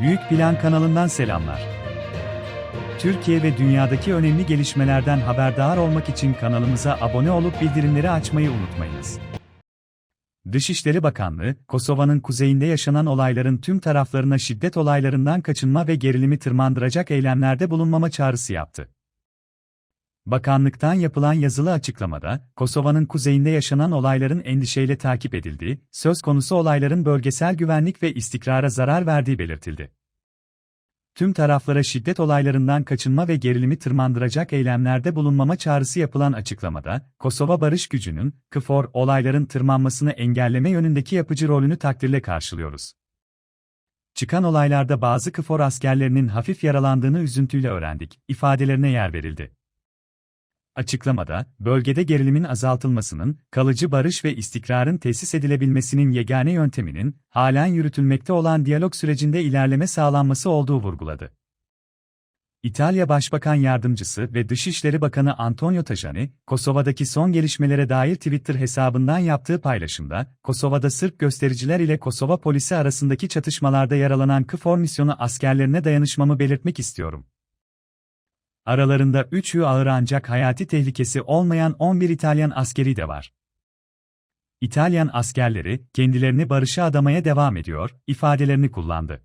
Büyük Plan kanalından selamlar. Türkiye ve dünyadaki önemli gelişmelerden haberdar olmak için kanalımıza abone olup bildirimleri açmayı unutmayınız. Dışişleri Bakanlığı, Kosova'nın kuzeyinde yaşanan olayların tüm taraflarına şiddet olaylarından kaçınma ve gerilimi tırmandıracak eylemlerde bulunmama çağrısı yaptı. Bakanlıktan yapılan yazılı açıklamada, Kosova'nın kuzeyinde yaşanan olayların endişeyle takip edildiği, söz konusu olayların bölgesel güvenlik ve istikrara zarar verdiği belirtildi. Tüm taraflara şiddet olaylarından kaçınma ve gerilimi tırmandıracak eylemlerde bulunmama çağrısı yapılan açıklamada, Kosova barış gücünün, KFOR, olayların tırmanmasını engelleme yönündeki yapıcı rolünü takdirle karşılıyoruz. Çıkan olaylarda bazı KFOR askerlerinin hafif yaralandığını üzüntüyle öğrendik, ifadelerine yer verildi. Açıklamada, bölgede gerilimin azaltılmasının, kalıcı barış ve istikrarın tesis edilebilmesinin yegane yönteminin, halen yürütülmekte olan diyalog sürecinde ilerleme sağlanması olduğu vurguladı. İtalya Başbakan Yardımcısı ve Dışişleri Bakanı Antonio Tajani, Kosova'daki son gelişmelere dair Twitter hesabından yaptığı paylaşımda, Kosova'da Sırp göstericiler ile Kosova polisi arasındaki çatışmalarda yaralanan KFOR misyonu askerlerine dayanışmamı belirtmek istiyorum. Aralarında 3'ü ağır ancak hayati tehlikesi olmayan 11 İtalyan askeri de var. İtalyan askerleri kendilerini barışa adamaya devam ediyor ifadelerini kullandı.